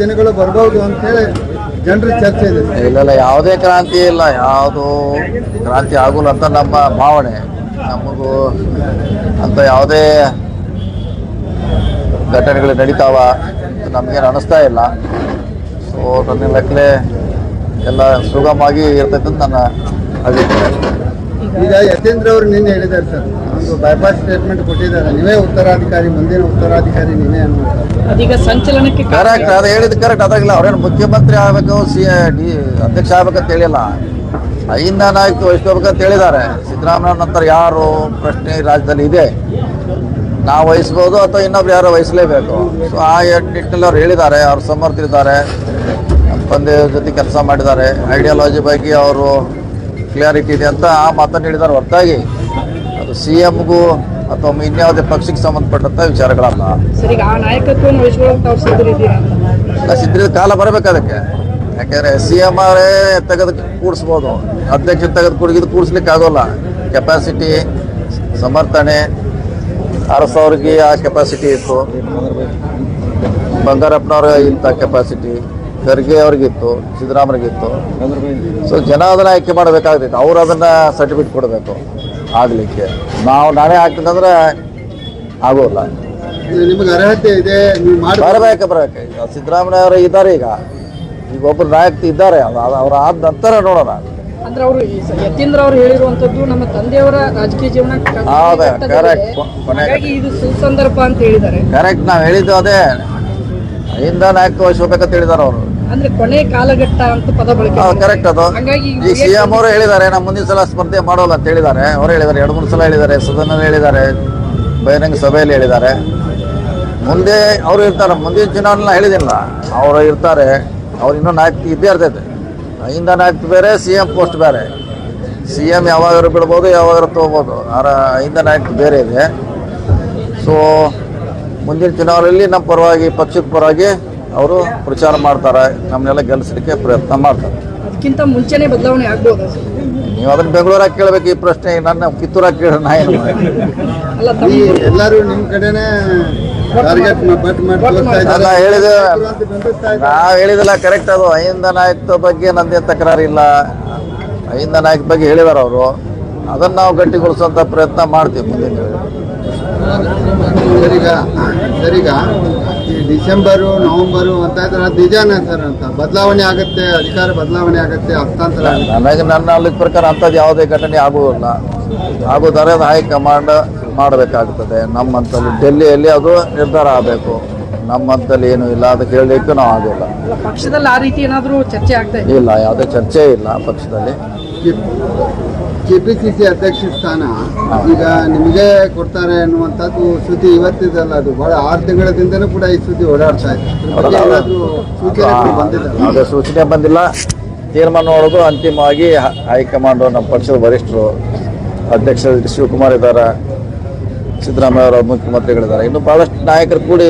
ದಿನಗಳು ಅಂತ ಅಂತೇಳಿ ಜನರ ಚರ್ಚೆ ಇದೆ. ಇಲ್ಲೆಲ್ಲ ಇಲ್ಲ ಇಲ್ಲ ಯಾವುದೇ ಕ್ರಾಂತಿ ಇಲ್ಲ ಯಾವುದು ಕ್ರಾಂತಿ ಆಗುಲ್ಲ ಅಂತ ನಮ್ಮ ಭಾವನೆ. ನಮಗೂ ಅಂತ ಯಾವುದೇ ಘಟನೆಗಳು ನಡೀತಾವ ನಮಗೇನು ಅನ್ನಿಸ್ತಾ ಇಲ್ಲ. ಸೊ ನನ್ನ ಲೆಕ್ಕಲೆ ಎಲ್ಲ ಸುಗಮವಾಗಿ ಇರ್ತೈತೆ ಅಂತ ನನ್ನ ಅಭಿಪ್ರಾಯ. ಈಗ ಯತೇಂದ್ರ ಅವರು ನಿನ್ನೆ ಹೇಳಿದ್ದಾರೆ ಸರ್. ಒಂದು ಬೈಪಾಸ್ ಸ್ಟೇಟ್ಮೆಂಟ್ ಕೊಟ್ಟಿದ್ದಾರೆ. ನೀವೇ ಉತ್ತರಾಧಿಕಾರಿ ಮುಂದಿನ ಉತ್ತರಾಧಿಕಾರಿ ನೀವೇ ಅನ್ನುವಂಥ ಅದೀಗ ಸಂಚಲನಕ್ಕೆ ಕರೆಕ್ಟ್ ಅದು ಹೇಳಿದ್ದು ಕರೆಕ್ಟ್ ಅದಾಗಿಲ್ಲ ಅವ್ರೇನು ಮುಖ್ಯಮಂತ್ರಿ ಆಗಬೇಕು ಸಿ ಡಿ ಅಧ್ಯಕ್ಷ ಆಗ್ಬೇಕಂತ ಹೇಳಿಲ್ಲ. ಐಂದ ನಾಯಕ ವಹಿಸ್ಕೋಬೇಕಂತ ಹೇಳಿದ್ದಾರೆ. ಸಿದ್ದರಾಮಯ್ಯ ನಂತರ ಯಾರು ಪ್ರಶ್ನೆ ರಾಜ್ಯದಲ್ಲಿ ಇದೆ? ನಾವು ವಹಿಸ್ಬೋದು ಅಥವಾ ಇನ್ನೊಬ್ರು ಯಾರು ವಹಿಸಲೇಬೇಕು? ಸೊ ಆ ನಿಟ್ಟಿನಲ್ಲಿ ಅವ್ರು ಹೇಳಿದ್ದಾರೆ ಅವ್ರು ಸಮರ್ಥಿದ್ದಾರೆ ತಂದೆ ಜೊತೆ ಕೆಲಸ ಮಾಡಿದ್ದಾರೆ. ಐಡಿಯಾಲಜಿ ಬಗ್ಗೆ ಅವರು ಕ್ಲಿಯಾರಿಟಿ ಇದೆ ಅಂತ ಆ ಮಾತನ್ನು ಹೇಳಿದ್ದಾರೆ ಹೊರತಾಗಿ ಅದು ಸಿ ಎಮ್ಗೂ ಅಥವಾ ಇನ್ಯಾವುದೇ ಪಕ್ಷಕ್ಕೆ ಸಂಬಂಧಪಟ್ಟಂತ ವಿಚಾರಗಳಲ್ಲ. ಸರ್ ಈಗ ಆ ನಾಯಕತ್ವವನ್ನು ವಹಿಸ್ಕೊಳ್ಳೋಕೆ ತಾವು ಸಿದ್ಧರಿದ್ದೀರಾ? ಅಂತ ಸಿದ್ಧ ಕಾಲ ಬರಬೇಕು ಅದಕ್ಕೆ. ಯಾಕಂದ್ರೆ ಸಿ ಎಂ ಆರೇ ತೆಗೆದು ಕೂಡಿಸ್ಬೋದು ಅಧ್ಯಕ್ಷ ತೆಗೆದು ಕುಡಿದು ಕೂಡಿಸ್ಲಿಕ್ಕೆ ಆಗೋಲ್ಲ. ಕೆಪಾಸಿಟಿ ಸಮರ್ಥನೆ ಅರಸವ್ರಿಗೆ ಆ ಕೆಪಾಸಿಟಿ ಇತ್ತು. ಬಂಗಾರಪ್ಪನವ್ರ ಇಂಥ ಕೆಪಾಸಿಟಿ ಖರ್ಗೆ ಅವ್ರಿಗಿತ್ತು ಸಿದ್ದರಾಮಯ್ಯಗಿತ್ತು ಸೊ ಜನ ಅದನ್ನು ಆಯ್ಕೆ ಮಾಡಬೇಕಾಗ್ತಿತ್ತು ಅವ್ರು ಅದನ್ನ ಸರ್ಟಿಫಿಕೇಟ್ ಕೊಡಬೇಕು. ಆಗ್ಲಿಕ್ಕೆ. ನಾವು ನಾನೇ ಆಗ್ತದಂದ್ರೆ ಆಗೋಲ್ಲ. ನಿಮಗೆ ಅರ್ಹತೆ ಇದೆ ನೀವು ಮಾಡಿ ಬರಬೇಕು ಬರಬೇಕು. ಈಗ ಸಿದ್ದರಾಮಯ್ಯ ಅವರು ಇದ್ದಾರೆ ಈಗ. ಈಗ ಒಬ್ಬರು ನಾಯಕ ಇದ್ದಾರೆ ಅವ್ರು ಆದ ನಂತರ ನೋಡೋಣ. ಅಂದ್ರೆ ಅವರು ಯತೀಂದ್ರ ಅವರು ಹೇಳಿರುವಂತದ್ದು ನಮ್ಮ ತಂದೆಯವರ ರಾಜಕೀಯ ಜೀವನ ಕ- ಹೌದು, ಘಟ್ಟದಲ್ಲಿದೆ. correct. ಕೊನೆ ಹಾಗಾಗಿ ಇದು ಸುಸಂದರ್ಭ ಅಂತ ಹೇಳಿದ್ದಾರೆ. ಕರೆಕ್ಟ್ ನಾವು ಹೇಳಿದ್ದು ಅದೇ. ಹಿಂದ ನಾಯಕ ವಹಿಸ್ಬೇಕಂತ ಹೇಳಿದಾರೆ ಅವರು. ಅಂದ್ರೆ ಕೊನೆ ಕಾಲಘಟ್ಟ ಅಂತ ಪದ ಬಳಕೆ. ಕರೆಕ್ಟ್ ಅದು. ಹಾಗಾಗಿ ಈ ಸಿ ಎಂ ಅವರು ಹೇಳಿದ್ದಾರೆ ನಮ್ಮ ಮುಂದಿನ ಸಲ ಸ್ಪರ್ಧೆ ಮಾಡೋಲ್ಲ ಅಂತ ಹೇಳಿದ್ದಾರೆ. ಅವರು ಹೇಳಿದ್ದಾರೆ ಎರಡು ಮೂರು ಸಲ ಹೇಳಿದ್ದಾರೆ ಸದನದಲ್ಲಿ ಹೇಳಿದ್ದಾರೆ ಬಹಿರಂಗ ಸಭೆಯಲ್ಲಿ ಹೇಳಿದ್ದಾರೆ. ಮುಂದೆ ಅವರು ಇರ್ತಾರೆ ಮುಂದಿನ ಚುನಾವಣೆ ಹೇಳಿದಿಲ್ಲ ಅವರು ಇರ್ತಾರೆ ಅವ್ರು ಇನ್ನೂ ನಾಯಕಿ ಇದ್ದೇ ಇರ್ತೈತೆ ಹಿಂದ ನಾಯಕಿ ಬೇರೆ ಸಿ ಎಂ ಪೋಸ್ಟ್ ಬೇರೆ. ಸಿ ಎಂ ಯಾವಾಗಾರು ಬಿಡ್ಬೋದು ಯಾವಾಗಾರು ತೊಗೋಬೋದು. ಆರ ಹಿಂದ ನಾಯಕಿ ಬೇರೆ ಇದೆ. ಸೊ ಮುಂದಿನ ಚುನಾವಣೆಯಲ್ಲಿ ನಮ್ಮ ಪರವಾಗಿ ಪಕ್ಷದ ಪರವಾಗಿ ಅವರು ಪ್ರಚಾರ ಮಾಡ್ತಾರೆ ನಮ್ಮನ್ನೆಲ್ಲ ಗೆಲ್ಲಿಸಲಿಕ್ಕೆ ಪ್ರಯತ್ನ ಮಾಡ್ತಾರೆ. ಅದಕ್ಕಿಂತ ಮುಂಚೆನೆ ಬದಲಾವಣೆ ಆಗ್ಬೋದು? ನೀವು ಅದನ್ನ ಬೆಂಗಳೂರಾಗ ಕೇಳಬೇಕು ಈ ಪ್ರಶ್ನೆ ನನ್ನ ಕಿತ್ತೂರಾಗ ಕೇಳಿ ನಾ ಏನು ಎಲ್ಲರೂ ನಿಮ್ಮ ಕಡೆನೇ ನಾನು ಹೇಳಿದೆ ನಾವು ಹೇಳಿದಿಲ್ಲ ಕರೆಕ್ಟ್ ಅದು. ಅಹಿಂದ ನಾಯಕತ್ವ ಬಗ್ಗೆ ನಂದೇ ತಕರಾರಿಲ್ಲ. ಅಹಿಂದ ನಾಯಕ್ ಬಗ್ಗೆ ಹೇಳಿದಾರ ಅವರು. ಅದನ್ನು ನಾವು ಗಟ್ಟಿಗೊಳಿಸುವಂಥ ಪ್ರಯತ್ನ ಮಾಡ್ತೀವಿ ಮುಂದಿನ. ಸರಿಗ? ಸರಿಗ? ಡಿಸೆಂಬರು ನವೆಂಬರು ಅಂತ ಇದ್ರೆ ಅದು ನಿಜಾನ ಸರ್ ಅಂತ. ಬದಲಾವಣೆ ಆಗುತ್ತೆ ಅಧಿಕಾರ ಬದಲಾವಣೆ ಆಗುತ್ತೆ ಹಸ್ತಾಂತರ ಆಗುತ್ತೆ. ನನಗೆ ನನ್ನ ಅಲ್ಲಿ ಪ್ರಕಾರ ಅಂಥದ್ದು ಯಾವುದೇ ಘಟನೆ ಆಗುವುದಿಲ್ಲ. ಆಗುತ್ತಾರೆ ಅದು ಹೈಕಮಾಂಡ್ ಮಾಡಬೇಕಾಗ್ತದೆ. ನಮ್ಮಂತಲ್ಲಿ ಡೆಲ್ಲಿಯಲ್ಲಿ ಅದು ನಿರ್ಧಾರ ಆಗಬೇಕು. ನಮ್ಮಂತಲ್ಲಿ ಏನು ಇಲ್ಲ ಅದಕ್ಕೆ ಹೇಳಲಿಕ್ಕೂ ನಾವು ಆಗೋಲ್ಲ ಪಕ್ಷದಲ್ಲಿ ಆ ರೀತಿ ಏನಾದರೂ ಚರ್ಚೆ ಆಗ್ತಾ ಇಲ್ಲ ಯಾವುದೇ ಚರ್ಚೆ ಇಲ್ಲ ಪಕ್ಷದಲ್ಲಿ. ಕೆಪಿಸಿಸಿ ಅಧ್ಯಕ್ಷ ಸ್ಥಾನ. ಈಗ ನಿಮಗೆ ಕೊಡ್ತಾರೆ ಅನ್ನುವಂಥದ್ದು ಸುದ್ದಿ ಇವತ್ತಿದಲ್ಲ ಅದು. ಬಹಳ ಆರು ತಿಂಗಳದಿಂದನೂ ಕೂಡ ಈ ಸುದ್ದಿ ಓಡಾಡ್ತಾ ಇದೆ. ಸೂಚನೆ ಬಂದಿಲ್ಲ. ತೀರ್ಮಾನ ನೋಡೋದು ಅಂತಿಮವಾಗಿ ಹ- ಹೈಕಮಾಂಡ್ ನಮ್ಮ ಪಕ್ಷದ ವರಿಷ್ಠರು ಅಧ್ಯಕ್ಷ ಶಿವಕುಮಾರ್ ಇದ್ದಾರೆ ಸಿದ್ದರಾಮಯ್ಯ ಅವರು ಮುಖ್ಯಮಂತ್ರಿಗಳಿದ್ದಾರೆ. ಇನ್ನು ಬಹಳಷ್ಟು ನಾಯಕರು ಕೂಡಿ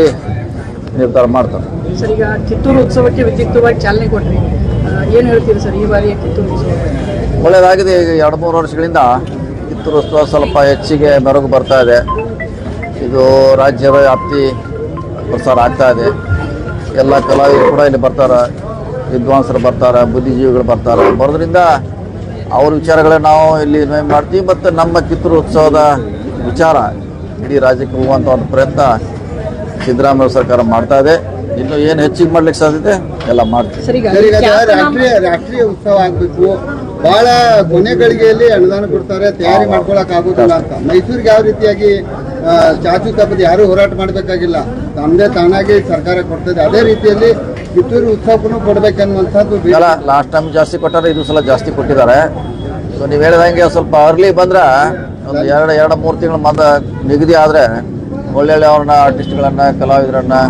ನಿರ್ಧಾರ ಮಾಡ್ತಾರೆ. ಸರ್ ಈಗ ಕಿತ್ತೂರು ಉತ್ಸವಕ್ಕೆ ವಿದ್ಯುಕ್ತವಾಗಿ ಚಾಲನೆ ಕೊಟ್ರಿ. ಏನು ಹೇಳ್ತೀರಿ ಸರ್ ಈ ಬಾರಿಯ ಕಿತ್ತೂರು ಉತ್ಸವ ಒಳ್ಳೆಯದಾಗಿದೆ ಈಗ ಎರಡು ಮೂರು ವರ್ಷಗಳಿಂದ ಕಿತ್ತೂರು ಉತ್ಸವ ಸ್ವಲ್ಪ ಹೆಚ್ಚಿಗೆ ಮೆರಗು ಬರ್ತಾ ಇದೆ. ಇದು ರಾಜ್ಯ ವ್ಯಾಪ್ತಿ ಪ್ರಸಾರ ಆಗ್ತಾ ಇದೆ. ಎಲ್ಲ ಕಲಾವಿದರು ಕೂಡ ಇಲ್ಲಿ ಬರ್ತಾರೆ. ವಿದ್ವಾಂಸರು ಬರ್ತಾರೆ ಬುದ್ಧಿಜೀವಿಗಳು ಬರ್ತಾರೆ. ಬರೋದ್ರಿಂದ ಅವ್ರ ವಿಚಾರಗಳನ್ನ ನಾವು ಇಲ್ಲಿ ಇನ್ವೈ ಮಾಡ್ತೀವಿ. ಮತ್ತು ನಮ್ಮ ಕಿತ್ತೂರು ಉತ್ಸವದ ವಿಚಾರ ಇಡೀ ರಾಜ್ಯಕ್ಕೆ ಹೋಗುವಂಥ ಒಂದು ಪ್ರಯತ್ನ ಸಿದ್ದರಾಮಯ್ಯ ಸರ್ಕಾರ ಮಾಡ್ತಾ ಇದೆ. ಇನ್ನು ಏನು ಹೆಚ್ಚಿಗೆ ಮಾಡ್ಲಿಕ್ಕೆ ಸಾಧ್ಯತೆ? ಎಲ್ಲ ಮಾಡ್ತೀವಿ. ಬಹಳ ಕೊನೆ ಗಳಿಗೆಯಲ್ಲಿ ಅನುದಾನ ಕೊಡ್ತಾರೆ, ತಯಾರಿ ಮಾಡ್ಕೊಳಕ್ ಆಗೋದಿಲ್ಲ ಅಂತ. ಮೈಸೂರಿಗೆ ಯಾವ ರೀತಿಯಾಗಿ ಚಾಚು ತಪ್ಪದೆ ಯಾರು ಹೋರಾಟ ಮಾಡಬೇಕಾಗಿಲ್ಲ. ತಮ್ಮದೇ ತಾನಾಗಿ ಸರ್ಕಾರ ಕೊಡ್ತದೆ. ಅದೇ ರೀತಿಯಲ್ಲಿ ಕಿತ್ತೂರು ಉತ್ಸವಕ್ಕೂ ಕೊಡ್ಬೇಕನ್ನುವಂಥದ್ದು ಲಾಸ್ಟ್ ಟೈಮ್ ಜಾಸ್ತಿ ಕೊಟ್ಟಾರೆ ಇದು ಸಲ ಜಾಸ್ತಿ ಕೊಟ್ಟಿದ್ದಾರೆ. ಸೊ ನೀವು ಹೇಳಿದಂಗೆ ಸ್ವಲ್ಪ ಅರ್ಲಿ ಬಂದ್ರೆ ಒಂದು ಎರಡು ಎರಡು, ಮೂರು ತಿಂಗಳು ಮಂದ ನಿಗದಿ ಆದರೆ ಒಳ್ಳೊಳ್ಳೆ ಅವ್ರನ್ನ ಆರ್ಟಿಸ್ಟ್ಗಳನ್ನು ಕಲಾವಿದರನ್ನು,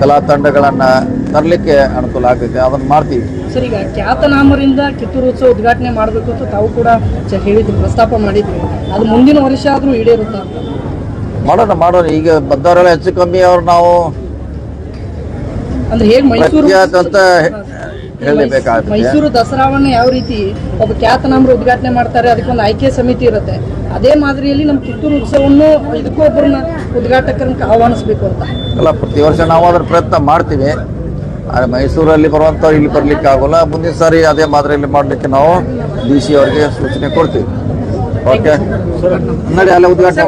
ಕಲಾ ತಂಡಗಳನ್ನು ತರಲಿಕ್ಕೆ ಅನುಕೂಲ ಆಗ್ತೈತೆ. ಅದನ್ನು ಮಾಡ್ತೀವಿ. ಸರ್ ಈಗ ಖ್ಯಾತನಾಮರಿಂದ ಕಿತ್ತೂರು ಉತ್ಸವ ಉದ್ಘಾಟನೆ ಮಾಡಬೇಕು ಅಂತ ತಾವು ಕೂಡ ಹೇಳಿದ್ರು ಪ್ರಸ್ತಾಪ ಮಾಡಿದ್ರು. ಅದು ಮುಂದಿನ ವರ್ಷ ಆದರೂ ಈಡೇರುತ್ತಾ? ಮಾಡೋಣ ಮಾಡೋಣ. ಈಗ ಬಂದವರೆಲ್ಲ ಹೆಚ್ಚು ಕಮ್ಮಿ ಅವ್ರು ನಾವು ಅಂದ್ರೆ ಹೇಗೆ ಮೈಸೂರು ಅಂತ ಹೇಳಬೇಕಾಗುತ್ತೆ ಮೈಸೂರು ದಸರಾವನ್ನ ಯಾವ ರೀತಿ ಒಬ್ಬ ಖ್ಯಾತನಾಮರು ಉದ್ಘಾಟನೆ ಮಾಡ್ತಾರೆ ಅದಕ್ಕೊಂದು ಆಯ್ಕೆ ಸಮಿತಿ ಇರುತ್ತೆ. ಅದೇ ಮಾದರಿಯಲ್ಲಿ ನಮ್ಮ ಕಿತ್ತೂರು ಉತ್ಸವವನ್ನು ಇದಕ್ಕೂ ಒಬ್ಬರನ್ನ ಉದ್ಘಾಟಕರನ್ನ ಆಹ್ವಾನಿಸ್ಬೇಕು ಅಂತ. ಅಲ್ಲ ಪ್ರತಿ ವರ್ಷ ನಾವು ಅದರ ಪ್ರಯತ್ನ ಮಾಡ್ತೀವಿ. ಮೈಸೂರಲ್ಲಿ ಬರುವಂಥವ್ರು ಇಲ್ಲಿ ಬರ್ಲಿಕ್ಕೆ ಆಗೋಲ್ಲ. ಮುಂದಿನ ಸಾರಿ ಅದೇ ಮಾದರಿಯಲ್ಲಿ ಮಾಡಲಿಕ್ಕೆ ನಾವು ಡಿ ಸಿ ಅವರಿಗೆ ಸೂಚನೆ ಕೊಡ್ತೀವಿ. ಓಕೆ ನೋಡಿ ಅಲ್ಲೇ ಉದ್ಘಾಟನೆ